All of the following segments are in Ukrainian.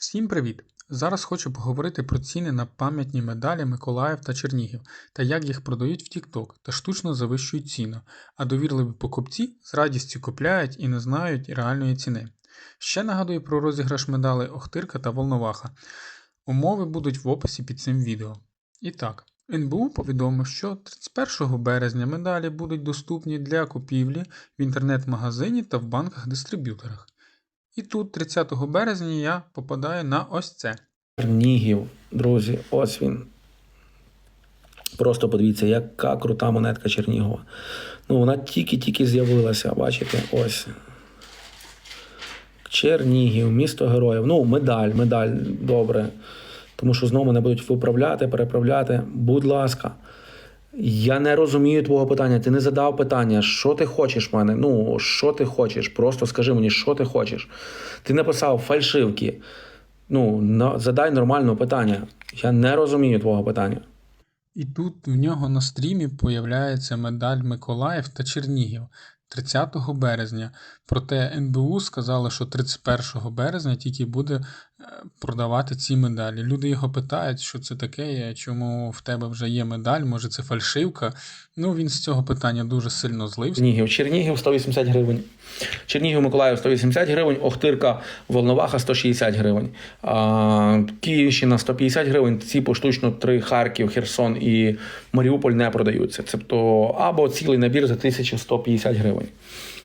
Всім привіт! Зараз хочу поговорити про ціни на пам'ятні медалі Миколаїв та Чернігів та як їх продають в TikTok та штучно завищують ціну, а довірливі покупці з радістю купляють і не знають реальної ціни. Ще нагадую про розіграш медалей Охтирка та Волноваха. Умови будуть в описі під цим відео. І так, НБУ повідомив, що 31 березня медалі будуть доступні для купівлі в інтернет-магазині та в банках-дистриб'юторах. І тут 30 березня я попадаю на ось це. Чернігів, друзі, ось він. Просто подивіться, яка крута монетка Чернігова. Ну, вона тільки-тільки з'явилася, бачите, ось. Чернігів, місто героїв. Ну, медаль, медаль, добре. Тому що знову мене будуть виправляти, переправляти. Будь ласка. Я не розумію твого питання. Ти не задав питання, що ти хочеш в мене? Ну, що ти хочеш? Просто скажи мені, що ти хочеш. Ти написав фальшивки. Ну, задай нормальне питання. Я не розумію твого питання. І тут в нього на стрімі появляється медаль Миколаїв та Чернігів 30 березня. Проте НБУ сказали, що 31 березня тільки буде продавати ці медалі. Люди його питають, що це таке, чому в тебе вже є медаль, може це фальшивка. Ну він з цього питання дуже сильно злився. Чернігів. Чернігів 180 гривень. Чернігів Миколаїв 180 гривень, Охтирка Волноваха 160 гривень. А, Київщина 150 гривень. Ці поштучно три Харків, Херсон і Маріуполь не продаються. Тобто або цілий набір за 1150 гривень.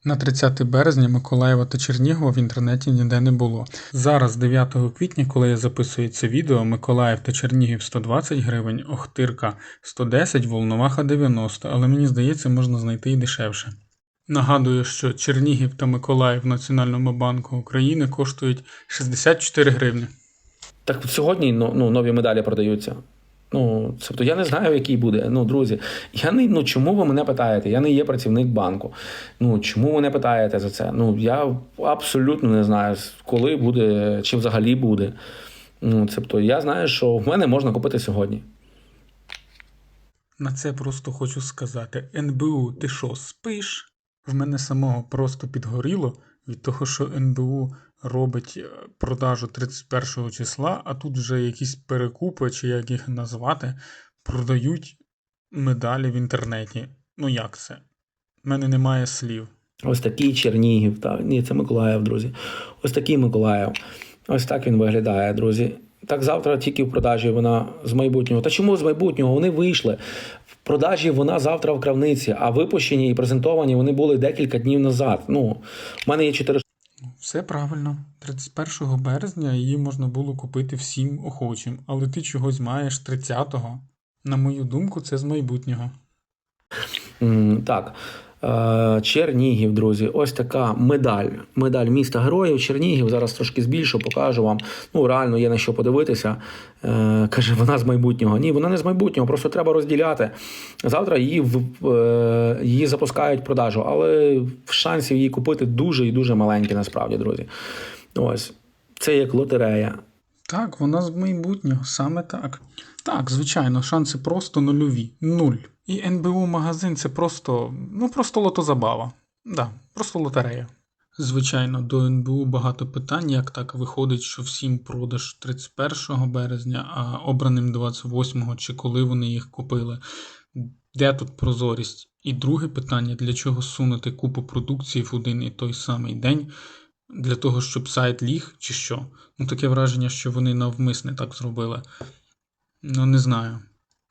На 30 березня Миколаєва та Чернігова в інтернеті ніде не було. Зараз, 9 квітня, коли я записую це відео, Миколаїв та Чернігів 120 гривень, Охтирка 110, Волноваха 90, але мені здається, можна знайти і дешевше. Нагадую, що Чернігів та Миколаїв в Національному банку України коштують 64 гривні. Так сьогодні ну, ну, нові медалі продаються. Ну, тобто я не знаю, який буде. Ну, друзі, я не ну чому ви мене питаєте? Я не є працівник банку. Ну чому ви не питаєте за це? Ну я абсолютно не знаю, коли буде, чи взагалі буде. Ну, тобто я знаю, що в мене можна купити сьогодні. На це просто хочу сказати: НБУ, ти що, спиш? В мене самого просто підгоріло від того, що НБУ робить е, продажу 31 числа, а тут вже якісь перекупи, чи як їх назвати, продають медалі в інтернеті. Ну як це? У мене немає слів. Ось такий Чернігів. Так, ні, це Миколаїв, друзі. Ось такий Миколаїв. Ось так він виглядає, друзі. Так завтра тільки в продажі вона з майбутнього. Та чому з майбутнього? Вони вийшли. В продажі вона завтра в кравниці, а випущені і презентовані вони були декілька днів назад. Ну, в мене є 4 Все правильно. 31 березня її можна було купити всім охочим, але ти чогось маєш 30-го. На мою думку, це з майбутнього. Mm, Так. Е, Чернігів, друзі, ось така медаль. Медаль міста героїв. Чернігів. Зараз трошки збільшу, покажу вам. Ну, реально є на що подивитися. Е, Каже, вона з майбутнього. Ні, вона не з майбутнього, просто треба розділяти. Завтра її е, її запускають в продажу, але шансів її купити дуже і дуже маленькі, насправді, друзі. Ось. Це як лотерея. Так, вона з майбутнього, саме так. Так, звичайно, шанси просто нульові. Нуль. І НБУ магазин це просто, ну просто лотозабава. Да, просто лотерея. Звичайно, до НБУ багато питань, як так виходить, що всім продаж 31 березня, а обраним 28 чи коли вони їх купили. Де тут прозорість? І друге питання, для чого сунути купу продукції в один і той самий день, для того, щоб сайт ліг, чи що? Ну, таке враження, що вони навмисне так зробили. Ну, не знаю.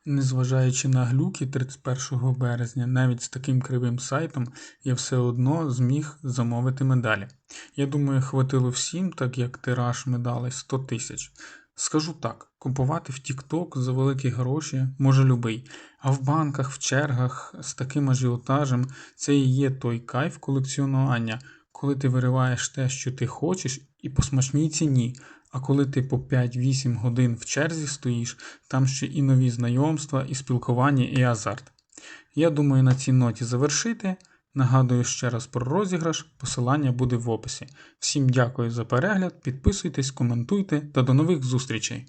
Незважаючи на глюки 31 березня, навіть з таким кривим сайтом я все одно зміг замовити медалі. Я думаю, хватило всім, так як тираж медалей 100 тисяч. Скажу так, купувати в TikTok за великі гроші може любий, а в банках, в чергах з таким ажіотажем це і є той кайф колекціонування, коли ти вириваєш те, що ти хочеш, і по смачній ціні. А коли ти по 5-8 годин в черзі стоїш, там ще і нові знайомства, і спілкування, і азарт. Я думаю на цій ноті завершити. Нагадую ще раз про розіграш, посилання буде в описі. Всім дякую за перегляд, підписуйтесь, коментуйте та до нових зустрічей!